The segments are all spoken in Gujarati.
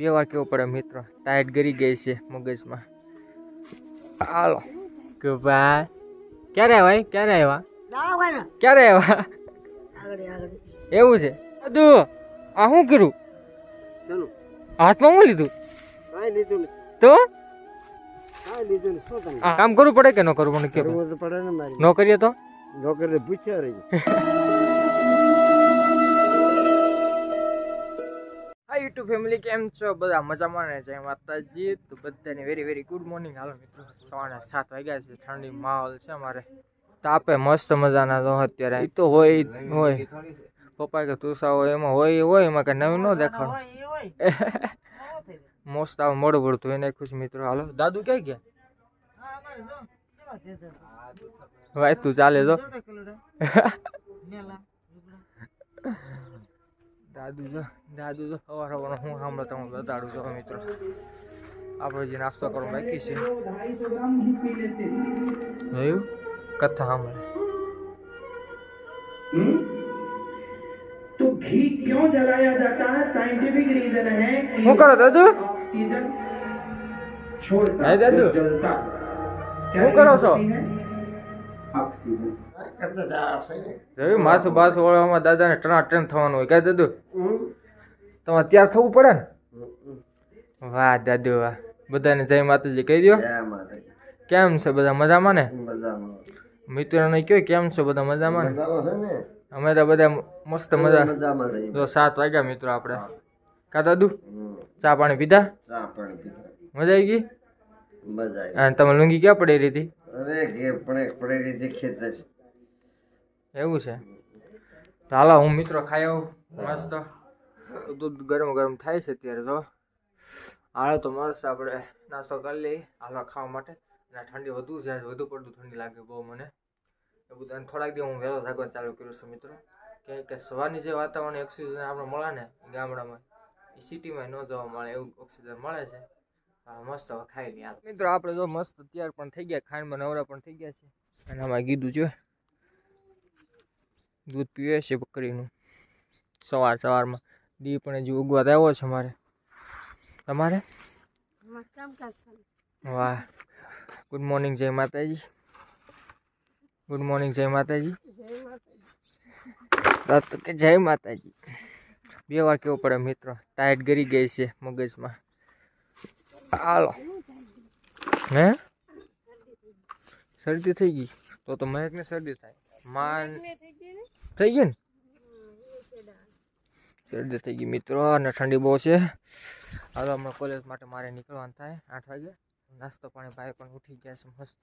બે કેવો પડે મિત્રો? ટાઈટ ગરી ગઈ છે મગજમાં. હાલો. કે ભાઈ? ક્યારે આવ્યા? ક્યારે આવ્યા ક્યારે આવ્યા? એવું છે? અદુ આ શું કર્યું? હાથમાં શું લીધું? કાંઈ લીધું ને તો? કામ કરવું પડે કે ન કરવું મને કે તો પડે ને ન કરીએ તો? નોકરી પૂછ્યા રહી. યુટ્યુબ ફેમિલી કેમ છો? બધા મજામાં ને? જય માતાજી. તો બધાને વેરી વેરી ગુડ મોર્નિંગ હાલો મિત્રો સવારના સાત વાગ્યા છે. ઠંડી માહોલ છે અમારે. તાપે મસ્ત મજાના તો અત્યારે. એ તો હોય હોય. પપ્પા કે તુસા હોય એમાં હોય હોય એમાં કઈ નવું ન દેખાવ મોસ્ટ આવે મોડું પડતું એને ખુશ મિત્રો. હાલો દાદુ ક્યાં ગયા? ભાઈ તું ચાલે તો દાદુ જો. દાદુ જો સવાર સવાર હું સાંભળો તમને બતાડું છું મિત્રો આપણે જે નાસ્તો કરવા બાકી છે જોયું કથા સાંભળે तो घी क्यों जलाया जाता है साइंटिफिक रीजन है कि શું કરો દાદુ ऑक्सीजन छोड़ता है दादू? जब जलता क्या શું કરો છો होती है ऑक्सीजन જોયું માથું બાથું વળવામાં દાદાને ટણા ટ્રેન થવાનું હોય કાંઈ દાદુ તમારે ત્યાર થવું પડે ને? વાહ દાદુ વાહ. બધાને જય માતાજી કહી દો કેમ છે બધા મજામાં ને? મિત્રોને કયો કેમ છો બધા મજામાં ને? અમે તો બધા મસ્ત મજા જો સાત વાગ્યા મિત્રો આપણે. કા દાદુ? ચા પાણી પીધા? મજા આવી ગઈ? અને તમે લુંગી ક્યાં પડી રહી હતી એવું છે. તો હાલો હું મિત્રો ખાઈ આવું. મસ્ત. દૂધ ગરમ ગરમ થાય છે અત્યારે તો હાલો તો મસ્ત આપણે નાસ્તો કરી લઈએ. હાલવા ખાવા માટે. અને ઠંડી વધુ છે વધુ પડતું ઠંડી લાગે બહુ મને. એ બધું થોડાક દિવસ હું વહેલો જાગવાનું ચાલુ કર્યું છે મિત્રો. કેમ કે સવારની જે વાતાવરણ ઓક્સિજન આપણે મળે ને ગામડામાં, એ સિટીમાં ન જોવા મળે એવું ઓક્સિજન મળે છે. મસ્ત હવે ખાઈ લઈએ મિત્રો, આપણે જો મસ્ત તૈયાર પણ થઈ ગયા, ખાંડમાં નવરા પણ થઈ ગયા છે. અને આમાં કીધું છે, દૂધ પીવે છે બકરીનું. સવાર સવારમાં દી પણ હજી ઉગવા આવ્યો છે મારે. તમારે? વાહ. ગુડ મોર્નિંગ જય માતાજી. ગુડ મોર્નિંગ જય માતાજી. તો કે જય માતાજી. બે વાર કેવું પડે મિત્રો? ટાઈટ ગરી ગઈ છે મગજમાં. હાલો. હે? શરદી થઈ ગઈ. તો તો મહેકને શરદી થાય. માન થઈ ગઈ ને? શરદી થઈ ગઈ મિત્રો અને ઠંડી બહુ છે. હવે હમણાં કોલેજ માટે મારે નીકળવાનું થાય, આઠ વાગે. નાસ્તો પાણી ભાઈ પણ ઉઠી ગયા છે મસ્ત.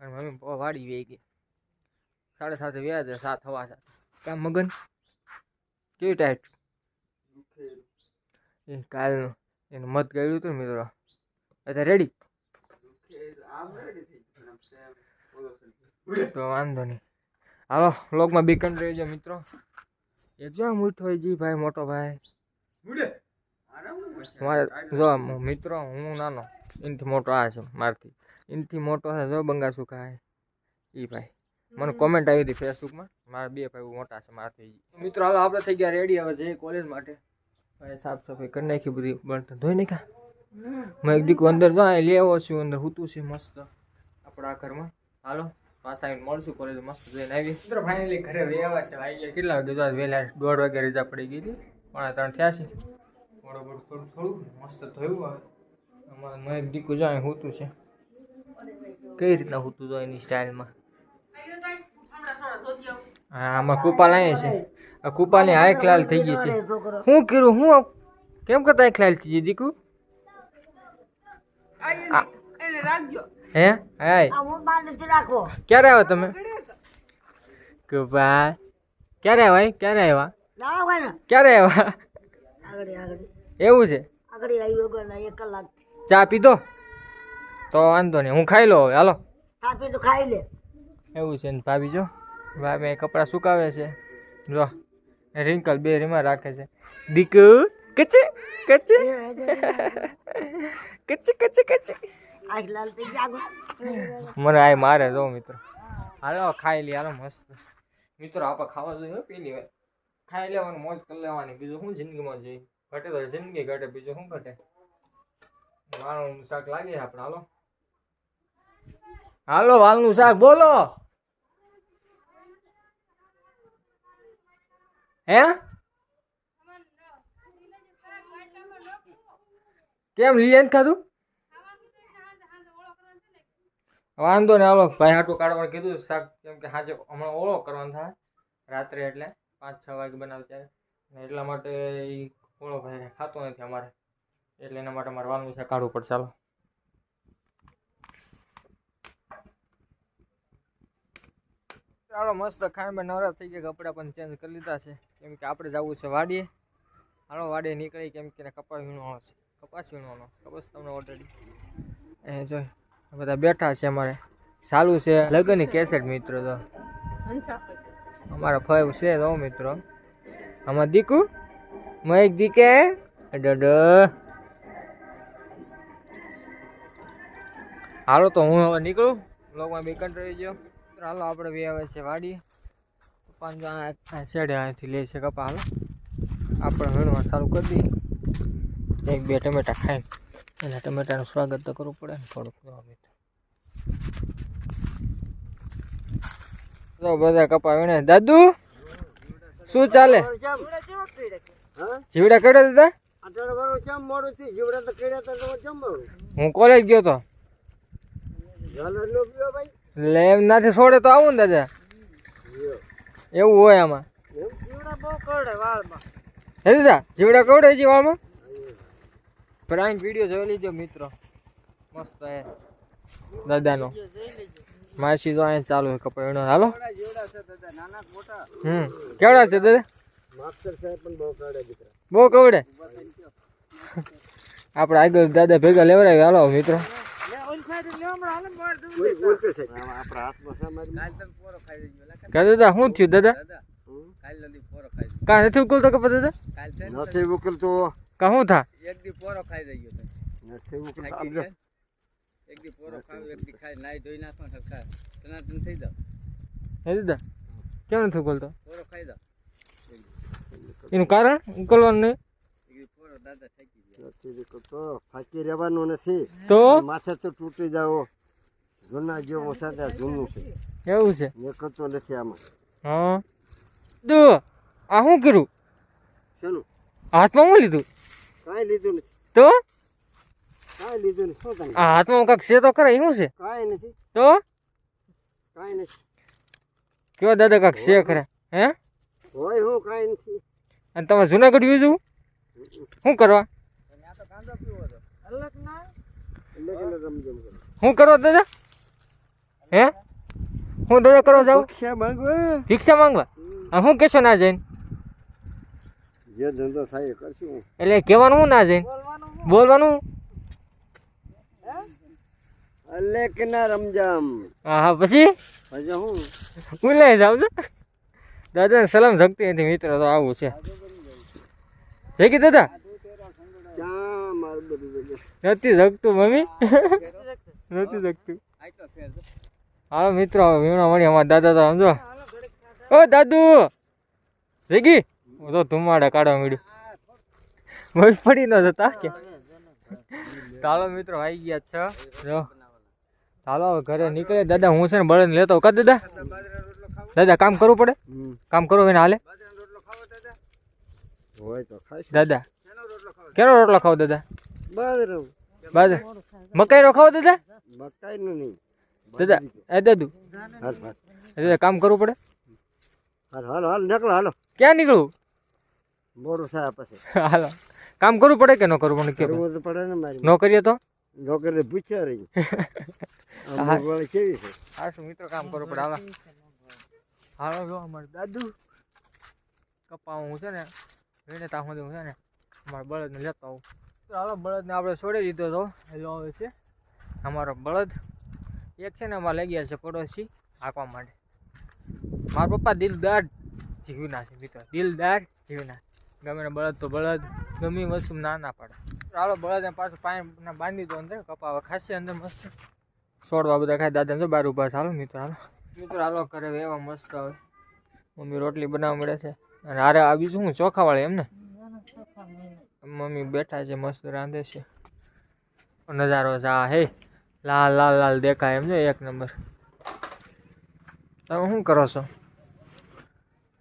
અને મમ્મી બહુ વાડી વહી ગઈ સાડા સાતે વ્યા છે, સાત હવા સાત કામ મગન? કેવી ટાઈટ? એ કાલનું. એનું મત ગયું હતું મિત્રો. અત્યારે રેડી તો વાંધો નહીં. હાલો લોકમાં બી કંડ રહેજો મિત્રો. એક જો મીઠો જી ભાઈ મોટો ભાઈ. મારે જો આમ મિત્રો હું નાનો એનથી મોટો આ છે મારથી. એનથી મોટો છે જો બંગા સુખાય એ ભાઈ. મને કોમેન્ટ આવી હતી ફેસબુકમાં મારા બે ભાઈ મોટા છે મારાથી. મિત્રો હાલો આપણે થઈ ગયા રેડી હવે જઈએ કોલેજ માટે. ભાઈ સાફ સફાઈ કરી નાખી બધી. બળતણ ધોઈ નાખ્યા. મેં એક દીકરો અંદર જો અહીં લેવો છું અંદર હૂતું છે મસ્ત. આપણા ઘરમાં. હાલો. પાછા આવીને મળશું કોલેજ મસ્ત જઈને આવી. મિત્રો ફાઇનલી ઘરે રહેવા છે. આવી ગયા કેટલા વાગે? જો વહેલા દોઢ વાગે રજા પડી ગઈ હતી. પણ ત્રણ થયા છે. મોડું થોડું થોડું. મસ્ત થયું હવે. અમારે મેં એક દીકું જો અહીં હૂતું છે. કઈ રીતના હૂતું તો એની સ્ટાઇલમાં હા આમાં કુપાલ અહીંયા છે. આ કૂપાલની આંખ લાલ થઈ ગઈ છે. શું કર્યું હું કેમ કરતા આંખ લાલ થઈ ગઈ દીકુ? હે? હાય ક્યારે આવ્યો તમે? કૃપા ક્યારે આવ્યા ક્યારે આવ્યા? ક્યારે આવ્યા? એવું છે? ચા પીધો તો વાંધો નહીં હું ખાઈ લો હવે. હાલો. ખાઈ લે. એવું છે ને ભાભી જો. ભાભી કપડાં સુકાવે છે. જો રિંકલ બે રીમાં રાખે છે. દીકુ કચે કચે. કચે કચે કચે. મને આ મારે જો મિત્રો. હાલો, ખાઈ લે, હાલો, મસ્ત. મિત્રો, આપણે ખાવા જોઈએ પેલી વાર. ખાઈ લેવાનું, મોજ કરી લેવાની. બીજું શું જિંદગીમાં જોઈએ? ઘટે તો જિંદગી ઘટે, બીજું શું ઘટે? વાળનું શાક લાગે આપણે, હાલો. હાલો, વાલનું શાક, બોલો. હે? કેમ લીએ ખાધું? વાંધો ને હાલો. ભાઈ હાટું કાઢવાનું કીધું શાક, કેમ કે સાંજે હમણાં ઓળો કરવાનો થાય, રાત્રે એટલે, પાંચ છ વાગે બનાવે ત્યારે. એટલા માટે એ ઓળો ભાઈ ખાતો નથી અમારે. એટલે એના માટે મારે વાલનું શાક કાઢવું પડશે ચાલો ચાલો, મસ્ત ખાઈને નવરા થઈ ગયા, કપડાં પણ ચેન્જ કરી લીધા છે. કેમ કે આપણે જવું છે વાડીએ. હાલો, વાડીએ નીકળી, કેમ કે કપાસ વીણવાનો છે. કપાસ વીણવાનો કપાસ તમને ઓલરેડી એ જોઈ. બધા બેઠા છે અમારે. ચાલુ છે લગ્નની કેસેટ મિત્રો તો. અમારા ફાઈવ છે તો મિત્રો. આમાં દીકુ મહેક દીકે. ડડ હાલો તો હું હવે નીકળું. બ્લોગમાં બે કંટ રહી ગયો. હાલો આપણે બે આવે છે વાડી પાંચ શેડે અહીંથી લે છે કપા, હાલો. આપણે હળવા ચાલુ કરી દઈએ. એક બે ટમેટા ખાઈને. એના ટમેટાનું સ્વાગત તો કરવું પડે ને થોડુંક. તો બધા કપા વીણે. દાદુ શું ચાલે? જીવડા કેવડા દાદા કર્યા મોડું હું કોલેજ ગયો તો. એમ નાથી છોડે તો આવું ને દાદા. એવું હોય આમાં. જીવડા બહુ કરડે વાળમાં. હે દાદા જીવડા કેવડે છે વાળમાં? પ્રાંક વીડિયો જોઈ લીધો મિત્રો. મસ્ત હે. દાદાનો. માસી તો અહીંયા ચાલુ છે કપા હાલો. જીવડા છે દાદા નાના મોટા હમ. કેવડા છે દાદા? માસ્ટર સાહેબ પણ બહુ કરડે દીકરા. બહુ કવડે? આપણે આગળ દાદા ભેગા લેવડાવી હાલો મિત્રો. કા. દાદા શું થયું દાદા? કા નથી ઉકલતો કપા દાદા? નથી ઉકલતો કા શું થા નથી ઉકલતો થઈ જો. હે દાદા કેમ નથી ઉકલતો એનું કારણ ઉકલવાનું નહીં? ફાકી રહેવાનું નથી. તો? માથે તો તૂટી જાવ જૂના જેવો સાથે જૂનું છે. એવું છે? નીકળતો નથી આમાં. હા. દો આ શું કર્યું શેનું? હાથમાં હું લીધું? કાંઈ લીધું નથી. તો? કાંઈ લીધું નથી. શું તને આ હાથમાં કાંઈક છે તો ખરા એ શું છે? કાંઈ નથી. તો? કાંઈ નથી. કયો દાદા કાંઈક છે ખરા? હે? હોય હું કાંઈ નથી. અને તમે જુનાગઢ વ્યુ જવું શું કરવા? શું કરવા દાદા? હે? હું દાદા કરવા જાઉં? ભિક્ષા માંગવા? આ શું કહેશો ના જઈને? જે ધંધો થાય એ કરશું એટલે કહેવાનું હું ના જઈને બોલવાનું? અલે કે ના રમજામ હા હા પછી? પછી હું? હું લઈ જાઉં છું. દાદાને સલામ શક્તિ નથી મિત્રો તો આવું છે. જય કે દાદા? નથી જગતું મમ્મી? નથી જગતું. હાલો મિત્રો વીણો મળી અમારા દાદા તો સમજો. ઓ દાદુ! જગી હું તો ધુમાડા કાઢવા મળ્યું મમ્મી પડી ન જતા કે? ચાલો મિત્રો આવી ગયા છ. જો. ચાલો હવે ઘરે નીકળે દાદા હું છે ને બળદ લેતો કર દાદા? દાદા કામ કરવું પડે? કામ કરવું એને હાલે? દાદા કેનો રોટલો ખાવ દાદા? બાજરો. બાજુ મકાઈનો ખાવ દાદા? નહીં. દાદા એ દાદુ. દાદા કામ કરવું પડે? હાલ હાલ હાલ નીકળો હાલો. ક્યાં નીકળવું મોડું થાય પછી. હાલો. કામ કરવું પડે કે ન કરવું? મને કે કરવું તો. પડે ને મારી ન કરીએ તો? નોકરી પૂછ્યા રહી. વાળી કેવી છે? હા શું મિત્રો કામ કરવું પડે? હાલો. હાલો જો અમાર દાદુ. કપા હું છે ને લઈને તા હું છે ને અમારા બળદને લેતો આવું. તો હાલો બળદને આપણે છોડી દીધો તો હેલો આવે છે. અમારો બળદ એક છે ને અમારે લઈ ગયા છે પડોશી હાંકવા માટે. મારા પપ્પા દિલદાર જીવના છે મિત્રો દિલદાર જીવના ગમે બળદ તો બળદ, ગમે વસ્તુ ના ના પાડે. ચાલો બળદને પાછું પાણી બાંધી દો અંદર, કપાવે ખાસી અંદર મસ્ત. છોડવા બધા ખાય, દાદા જો બાર ઊભા ચાલો મિત્ર, હાલો. મિત્રો, હાલો કરે એવા મસ્ત હવે મમ્મી રોટલી બનાવવા મળે છે. અને હારે આ બીજું હું ચોખાવાળી એમ ને મમ્મી બેઠા છે, મસ્ત રાંધે છે. નજારો જા હે. લાલ લાલ લાલ દેખાય એમ એક નંબર. તમે શું કરો છો?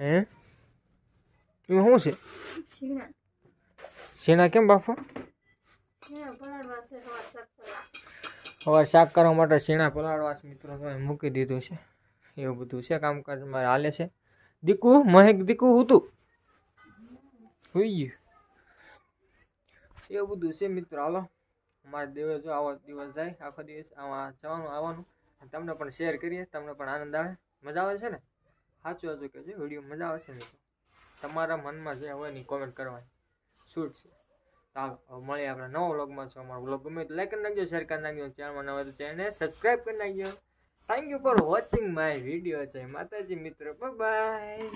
હે? એમાં શું છે? શેના કેમ બાફો? હવે શાક કરવા માટે શેણા પલાળવાસ મિત્રો. મૂકી દીધું છે. એવું બધું છે કામકાજ મારે હાલે છે. દીકુ મહેક દીકુ હતું હોઈ ગયું. એવું બધું છે મિત્રો. હાલો. મારા દિવસ જો આવો દિવસ જાય. આખો દિવસ આવા જવાનું આવવાનું. તમને પણ શેર કરીએ. તમને પણ આનંદ આવે. મજા આવે છે ને? સાચું સાચું કહેજો. વીડિયો મજા આવે છે મિત્રો. તમારા મનમાં જે હોય ને કોમેન્ટ કરવાની. શૂટ છે? ચાલો મળીએ આપણે નવો વ્લોગમાં છો અમારો વ્લોગ ગમે તો લાઈક કરી નાખજો શેર કરી નાખજો ચેનલમાં નવા તો ચેનલને સબસ્ક્રાઈબ કરી નાખજો. Thank you for watching my video છે માતાજી, મિત્રો. બાય